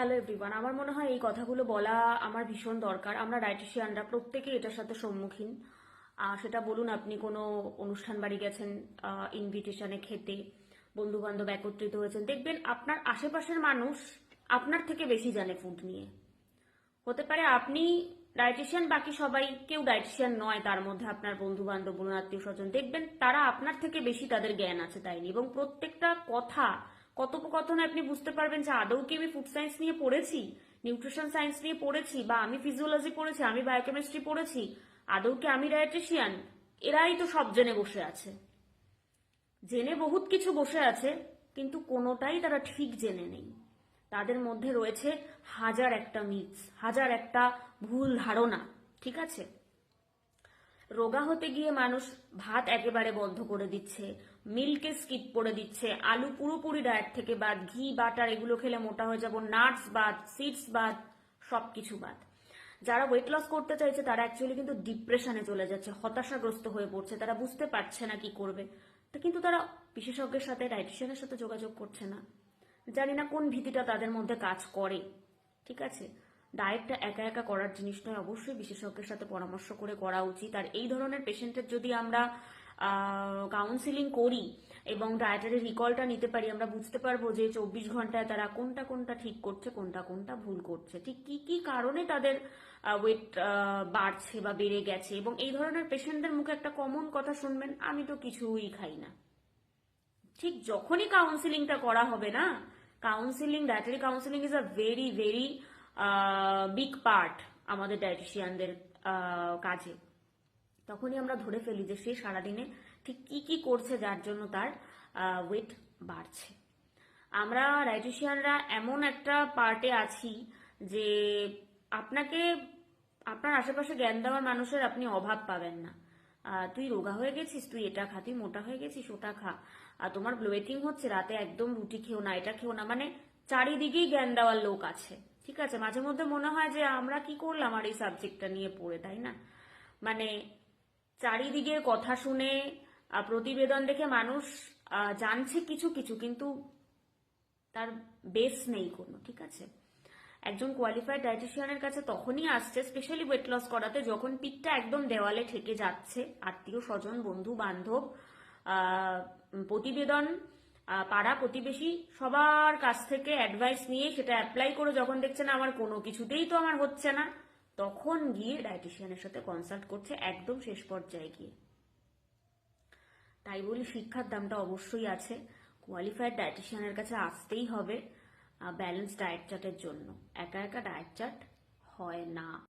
Hello everyone আমার মনে হয় এই কথাগুলো বলা আমার ভীষণ দরকার। আমরা ডায়েটিশিয়ানরা প্রত্যেকেই এটার সাথে সম্মুখীন। সেটা বলুন, আপনি কোনো অনুষ্ঠান বাড়ি গেছেন ইনভিটেশনে খেতে বন্ধু বান্ধব একত্রিত হয়েছেন, দেখবেন আপনার আশেপাশের মানুষ আপনার থেকে বেশি জানে ফুড নিয়ে। হতে পারে আপনি ডায়েটিশিয়ান বাকি সবাই কেউ ডায়েটিশিয়ান নয়, তার মধ্যে আপনার বন্ধু বান্ধব বলুন আত্মীয় স্বজন, দেখবেন তারা আপনার থেকে বেশি তাদের জ্ঞান আছে তাই নিয়ে। এবং প্রত্যেকটা কথা কথোপকথনে আপনি বুঝতে পারবেন যে আদৌ কি আমি ফুড সায়েন্স নিয়ে পড়েছি? নিউট্রিশন সায়েন্স নিয়ে পড়েছি বা আমি ফিজিওলজি পড়েছি, আমি বায়োকেমিস্ট্রি পড়েছি, আদৌ কি আমি ডায়েটিশিয়ান এরাই তো সব জেনে বসে আছে। জেনে বহুত কিছু বসে আছে, কিন্তু কোনোটাই তারা ঠিক জেনে নেই। তাদের মধ্যে রয়েছে হাজার একটা মিথস হাজার একটা ভুল ধারণা, ঠিক আছে? রোগা হতে গিয়ে মানুষ ভাত একেবারে বন্ধ করে দিচ্ছে মিল্কে স্কিপ করে দিচ্ছে, আলু পুরোপুরি ডায়েট থেকে বাদ, ঘি বাটার এগুলো খেলে মোটা হয়ে যাব নাটস বাদ সিডস বাদ, সবকিছু বাদ। যারা ওয়েট লস করতে চাইছে, তারা অ্যাকচুয়ালি কিন্তু ডিপ্রেশনে চলে যাচ্ছে, হতাশাগ্রস্ত হয়ে পড়ছে, তারা বুঝতে পারছে না কি করবে। কিন্তু তারা বিশেষজ্ঞের সাথে ডায়েটিশিয়ানের সাথে যোগাযোগ করছে না। জানি না কোন ভীতিটা তাদের মধ্যে কাজ করে, ঠিক আছে? ডায়েটটা একা একা করার জিনিস নয়, অবশ্যই বিশেষজ্ঞের সাথে পরামর্শ করে করা উচিত। আর এই ধরনের পেশেন্টের যদি আমরা কাউন্সিলিং করি এবং ডায়েটারি রিকলটা নিতে পারি, আমরা বুঝতে পারব যে চব্বিশ ঘন্টায় তারা কোনটা কোনটা ঠিক করছে, কোনটা কোনটা ভুল করছে। ঠিক কি কি কারণে তাদের ওয়েট বাড়ছে বা বেড়ে গেছে? এবং এই ধরনের পেশেন্টদের মুখে একটা কমন কথা শুনবেন, আমি তো কিছুই খাই না। ঠিক যখনই কাউন্সিলিংটা করা হবে না counselling dietary counselling is a very very big part আমাদের ডায়েটিশিয়ানদের কাজে। তখনই আমরা ধরে ফেলি যে সে সারাদিনে ঠিক কি কি করছে যার জন্য তার ওয়েট বাড়ছে। আমরা ডায়েটিশিয়ানরা এমন একটা পার্টে আছি যে আপনাকে, আপনার আশেপাশে জ্ঞান দেওয়ার মানুষের আপনি অভাব পাবেন না। তুই রোগা হয়ে গেছিস, তুই এটা খা, তুই মোটা হয়ে গেছিস, ওটা খা। আর তোমার ব্লোয়েটিং হচ্ছে, রাতে একদম রুটি খেও না, এটা খেও না মানে চারিদিকেই জ্ঞান দেওয়ার লোক আছে। ঠিক আছে, মাঝে মধ্যে মনে হয় যে আমরা কি করলাম আর এই সাবজেক্টটা নিয়ে পড়ে, তাই না? মানে চারিদিকের কথা শুনে প্রতিবেদন দেখে মানুষ জানছে কিছু কিছু, কিন্তু তার বেস নেই কোনো, ঠিক আছে? একজন কোয়ালিফাইড ডায়েটিশিয়ানের কাছে তখনই আসছে স্পেশালি ওয়েট লস করাতে, যখন পিঠটা একদম দেওয়ালে ঠেকে যাচ্ছে আত্মীয় স্বজন বন্ধু বান্ধব প্রতিবেদন পাড়া প্রতিবেশী সবার কাছ থেকে অ্যাডভাইস নিয়ে সেটা অ্যাপ্লাই করে যখন দেখছে না আমার কোনো কিছুতেই তো আমার হচ্ছে না, তখন গিয়ে ডায়েটিশিয়ানের সাথে কনসাল্ট করছে একদম শেষ পর্যায়ে গিয়ে। তাই বলি শিক্ষার দামটা অবশ্যই আছে কোয়ালিফাইড ডায়েটিশিয়ানের কাছে আসতেই হবে ব্যালেন্স ডায়েট চার্টের জন্য। একা একা ডায়েট চার্ট হয় না।